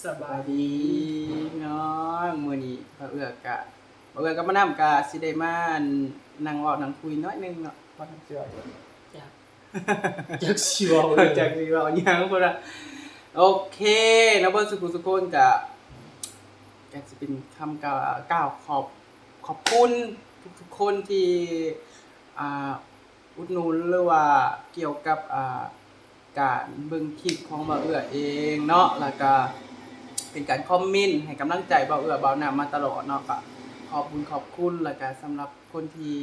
สสบาบายยดีดีพี่น้องมื้อนี้พระเอื้อกะพระเอื้อก็มานำกะสิได้มานั่งเว้านั่งคุยน้อยหนึงเนาะบ่ทันเชื่อจากจากสิเวาเอเลอยจากสิเว้าหยังพุ่นน่ะโอเคเนาะเบิ่สุขุสุคนกะก็สิเป็นคำกล่าวกล่าวขอบขอบคุณทุกๆคนที่อ่าอุดหนุนหรือว่าเกี่ยวกับอ่าการเบิ่งคลิปของบ่าวเอื้อเองเนาะแล้วก็ เป็นการคอมเมนต์ให้กำลังใจเบาเอื้อเบาหน้ามาตลอดเนาะก็ขอบคุณขอบคุณแล้วก็สำหรับคนที่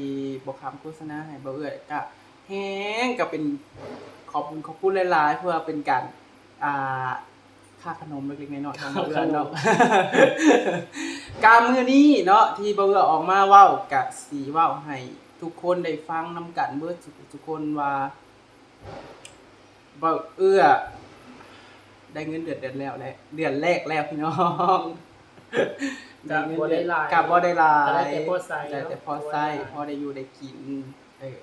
บอกคำโฆษณาให้เบาเอื้อก็แฮงก็เป็นขอบคุณขอบคุณหลายๆเพื่อเป็นการอ่าค่าขนมเล็กๆน้อยๆของเบาเอือเนาะ การมือนี้เนาะที่เบาเอื้อออกมาเว้ากะสีเว้าให้ทุกคนได้ฟังนํกันเบิดทุกคนว่าเบาเอื้อ ได้เงินเดือนเดือนแล้วแหละเดือนแรกแล้วพี่น้องกับบ่ได้หลายกับบ่ได้หลายแต่ได้แต่พอใส่ได้แต่พอใส่พอได้อยู่ได้กินเออ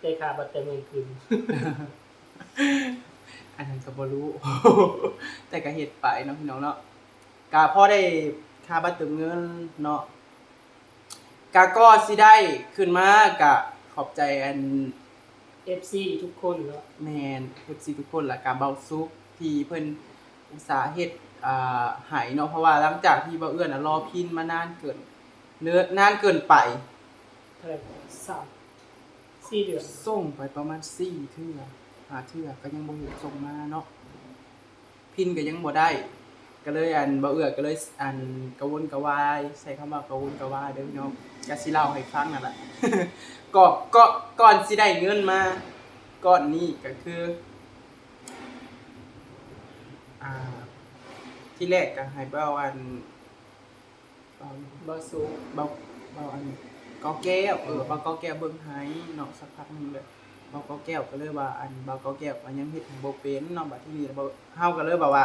ได้ค่าบัตรเต็มเงินคืนอันนั้นก็บ่รู้ แต่ก็เฮ็ดไปเนาะพี่น้องเนาะก็พอได้ค่าบัตรเติมเงินเนาะก็ก็สิได้ขึ้นมากะขอบใจอัน FC ทุกคนเนาะแมนเอฟซีทุกคนละการเบาซุกที่เพิ่น อุตสาห์เฮ็ดอ่าหายเนาะเพราะว่าหลังจากที่เบาเอื้อนน่ะรอพินมานานเกินเนื้อนานเกินไปเท่าไหร่สามสี่เดือนส่งไปประมาณ4เทื่อหาเทื่อก็ยังบ่เห็นส่งมาเนาะพินก็ยังบ่ได้ก็เลยอันเบาเอื้อก็เลยอันกระวนกระวายใช้คำว่ากระวนกระวายเด้อพี่น้องก็สิเล่าให้ฟังนั่นแหละก็ก็ก่อนสิได้เงินมาก้อนนี้ก็คือ อ่า ที่แรกก็ให้เบาอันเบาบ่สูงเบาเบาอันเกาแก้ว เออเบาเกาแก้วเบิ่งให้เนาะสักพักหนึงเลยเบาเกาแก้วก็เลยว่า อันเบาเกาแก้วมันยังเฮ็ดให้บ่เป็นเนาะบัดที่นี่เบาเฮาก็เลยแบบว่า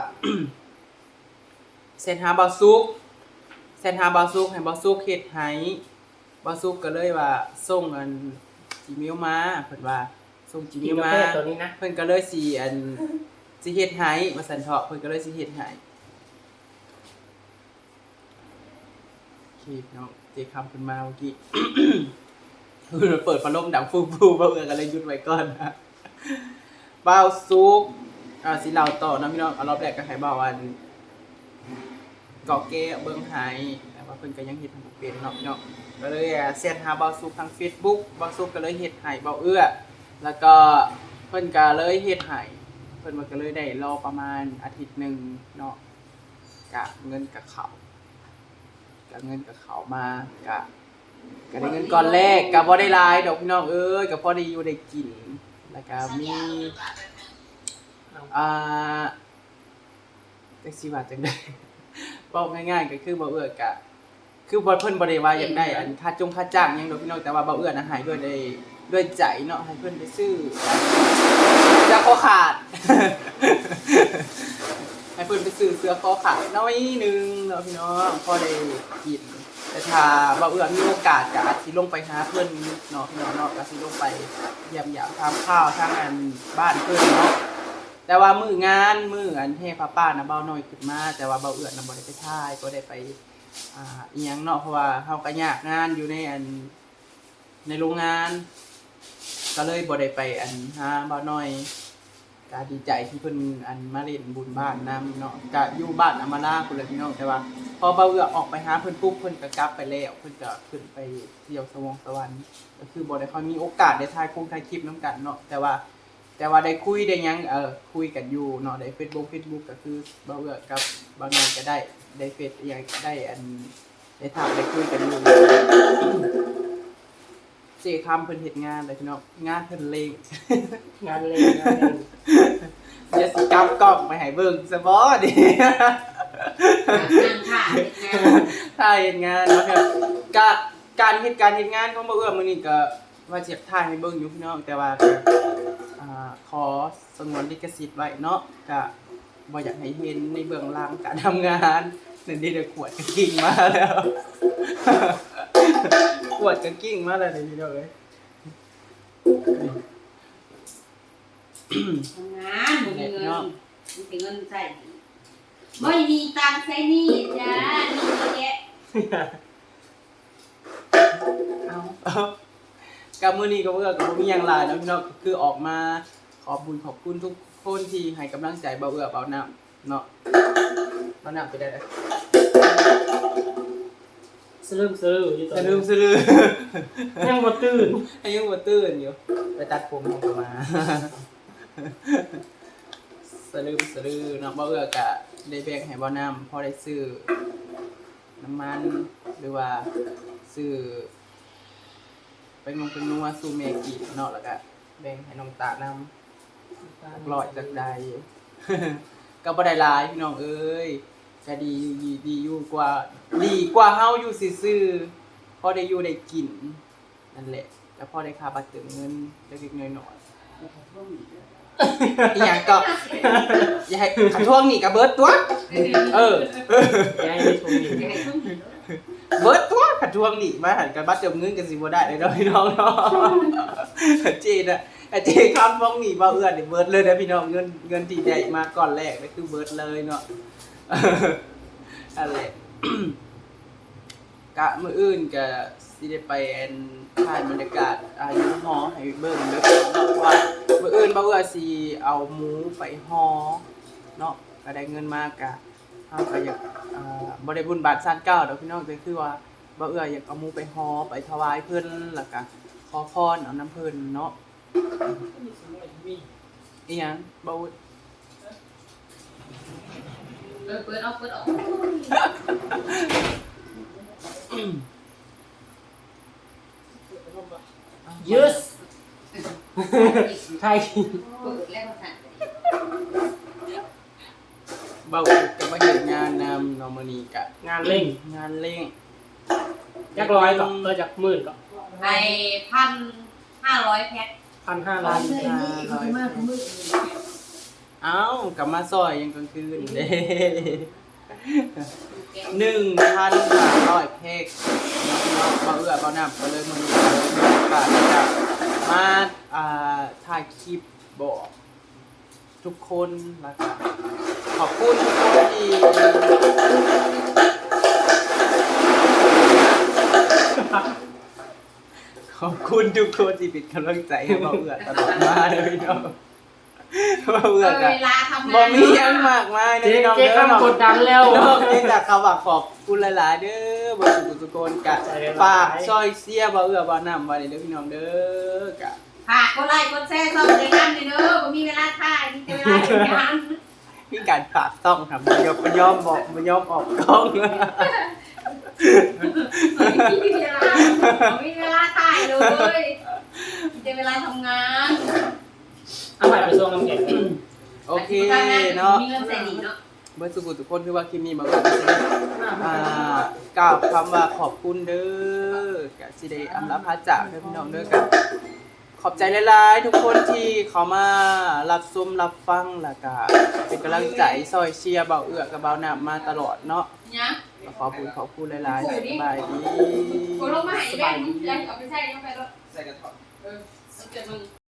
เส้นหาเบาซุกเส้นหาเบาซุกให้เบาซุกเฮ็ดให้เบาซุกก็เลยว่าส่งอันจีเมลมาเพิ่นว่าส่งจีเมกินลกามา แฟตัวนี้นะ เพิ่นก็เลยสิอัน สิเฮ็ดให้ว่าซั่นเถาะเพิ่นก็เลยสิเฮ็ดให้คีบเนาะเจคำขึ้นมาเมื่อกี้เปิดพัดลมดังฟูฟูๆบ่เอื้อก็เลยหยุดไว้ก่อนนะบ่าวซุปอ่าสิเล่าต่อนะพี่น้องเอารอบแรกก็ให้บ่าวอันเกาะแก้เบิ่งให้แต่ว่าเพิ่นก็ยังเฮ็ดห้บ่เป็นเนาะพี่น้องก็เลยเซ็นหาบ่าวซุปทาง Facebook บ่าวซุปก็เลยเฮ็ดให้บ่าวเอื้อแล้วก็เพิ่นก็เลยเฮ็ดให้ เพิ่นมันก็เลยได้รอประมาณอาทิตย์หนึ่งเนาะกะเงินกับเขากะเงินกับเขามากะก็ได้เงินก้อนแรกก็บ่ได้หลายดอกพี่น้องเอ้ยก็พอได้อยู่ได้กินแล้วก็มีอ่าจังสิว่าจังได๋บอกง่ายๆก็คือบ่เอื้อกะคือบ่เพิ่นบ่ได้ว่าอยากได้อันค่าจงค่าจ้างหยังดอกพี่น้องแต่ว่าบ่เอื้อนะให้ด้วยได้ด้วยใจเนาะให้เพิ่นไปซื้อ จะคอขาด ให้เพิ่อนไปซื้อเสื้อคอขาดน้อยหนึงเนาะพี่น้องพอได้กิน แต่ถ้าบ่เอื้อมีโอกาสก็อาจสิลงไปหาเพิ่อนเนาะพี่น้องเนาะก็สิลงไปเยี่ยมยามทำข้าวทางอันบ้านเพิ่อนเนาะแต่ว่ามืองานมืออันเทพป้านะเบาหน่อยขึ้นมาแต่ว่าเบาเอื้อนะบ่ได้ไปถ่ายก็ได้ไปอ่าอีหยังเนาะเพราะว่าเฮาก็ยากงานอยู่ในอันในโรงงาน ก็เลยบ่ได้ไปอันหาเบาหน่อย ก็ดีใจที่เพิ่นอันมาเล่นบุญบ้านนํเนาะก็อยู่บ้านอำมาลาพุ่นแหละพี่น้องแต่ว่า พอเบาเอือออกไปหาเพิ่นปุ๊บเพิ่นก็กลับไปแล้วเพิ่นก็ขึ้นไปเที่ยวสวงสวรรค์ก็คือบ่ได้ค่อยมีโอกาสได้ถ่ายคงถ่ายคลิปนํกันเนาะแต่ว่า แต่ว่าได้คุยได้หยังเออคุยกันอยู่เนาะได้ Facebook Facebook ก็คือบ่เอือกับบางงานก็ได้ได้เฟซอหยังได้อันได้ถามได้คุยกันอยู่เจคำเพิ่นเฮ็ดงานเลยพี่น้องงานเพิ่นเลงงานเลยงานเลย เดี๋ยวสิกำกล้องไปให้เบิ่งซะบ่ดินั่งค่ะเฮ็ดงานถ้าเฮ็ดงานเนาะครับก็การเฮ็ดการเฮ็ดงานของบ่เอื้อมื้อนี้ก็ว่าสิถ่ายให้เบิ่งอยู่พี่น้องแต่ว่าก็อ่าขอสงวนลิขสิทธิ์ไว้เนาะก็บ่อยากให้เห็นในเบื้องหลังการทำงานนั่นนี่เด้อขวดก็กิ้งมาแล้ว ขวดก็กิ้งมาแล้วนี่พี่น้องเอ้ย ทำงานบ่มีเงินมีแต่เงินใส่ไม่มีตังค์ใช้หนี่จ้านี่แกะเอาเอากับมือนี้ก็เพื่อกับมีอย่างไรนะพี่น้องก็คือออกมาขอบบุญขอบคุณทุกคนที่ให้กำลังใจเบาเอื้อเบาน้ำเนาะเบาน้ำไปได้เลยสลืมสลืออยู่ตอนจะนี้ลืมซื้อยังบ่ตื่นให้ยังบ่ตื่นอยู่ไปตัดผมของเขามา สลืมสลือนาะเบาเอือกะได้แบ่งให้บาน้ำพอได้ซื้อน้ำมันหรือว่าซื้อไปงงเป็นนัวซูเมกิเนาะแล้วก็แบ่งให้น้องตาน้ำลอยจากใดก็บ่ได้หลายพี่น้องเอ้ยก็ดีดีดีอยู่กว่า ดีกว่าเฮาอยู่ซื่อๆพอได้อยู่ได้กินนั่นแหละแล้วพอได้ค่าบัตรเติมเงินเล็กๆน้อยๆ อีหยังก็อย่าให้ขันทวงหนี่กับเบิร์ดตัว เออ ยายไม่ชมอีกอย่าให้ต้องหนีเลยเบิร์ดตัวขันทวงหนี่มาหันกับบัตรเติมเงินกันสิบ่ได้เลยเนาะพี่น้องเนาะเจนอะแต่เจนคำฟ้องหนีบ่เอื้อนนี่เบิร์ดเลยนะพี่น้องเงินเงินที่ได้มาก่อนแรกนี่คือเบิร์ดเลยเนาะอะไร กะมื้ออื่นก็ สิได้ไปแอนถ่ายบรรยากาศอายุหอให้เบิ่งเด้อเนาะว่ามื้ออื่นบ่เอื้อสิเอาหมูไปหอเนาะก็ได้เงินมากกะเฮาก็อยากอ่าบ่ได้บุญบาทซานเก้าดอกพี่น้องแต่คือว่าบ่เอื้ออยากเอาหมูไปหอไปถวายเพิ่นแล้วก็ขอพรเอาน้ำเพิ่นเนาะอีหยังบ่เออเปิดเอาเปิดเอา ยืสใครเปิดแล้วมาสั่นบ่วุฒก็มาเฮ็ดงานนำเนาะมื้อนี้ก็งานเร่งงานเร่งจักร้อยก่อนเออจากหมื่นก่อนไอ้พันห้าร้อยแพ็คพันห้าร้อยเอ้ากลับมาซอยยังกลางคืนเด้หนึ่งพันสามร้ อยเพกน้องๆมาเอื้อมาหนำก็เลยมันมีโอกาสจะมาอ่าถ่ายคลิปบอกทุกคนแล้วก็ขอบคุณทุกคนที่ขอบคุณทุกคนที่เป็นกำลังใจให้มาเอื้อตลอดมาเลยพี่น้อง มาเอื้อกันเวลาทำงานบ่มีหยังมากมายนะเจ๊พี่น้องเจ๊เด้อคำกดดันแล้ว นอกจากเขาฝากขอบคุณหลายๆเด้อบ่สุขสุโกนกะใจหลายฝากซอยเสียบ่เอื้อบ่นำไว้เด้อพี่น้องเด้อกะ ค่ะกดไลค์กดแชร์ซ่อมในงานเลยเด้อบ่มีเวลาถ่ายมีแต่เวลาทำงานมีการฝากต้องครับบ่ยอมบ่ยอมบอกบ่ยอมออกกล้องไม่มีเวลาไม่มีเวลาถ่ายเลยมีแต่เวลาทำงาน เอาไปไปส่งน้ำแข็งโอเคเนาะมีเงินใส่หนีเนาะเบิดสุขทุกคนคือว่าคลิปนี้บ่เอื้อก็สิได้อ่ากล่าวคำว่าขอบคุณเด้อกะสิได้อำลาพาจากเด้อพี่น้องเด้อกะขอบใจหลายๆทุกคนที่เขามารับชมรับฟังแล้วก็เป็นกำลังใจซอยเชียร์เบาเอื้อกับเบาหนำมาตลอดเนาะเนี่ยก็ขอบคุณขอบคุณหลายๆสบายดีกูลงมาให้แม่มึงจะเอาไปใส่ลงไปรถใส่กระถอนเออเอาเกิดมึง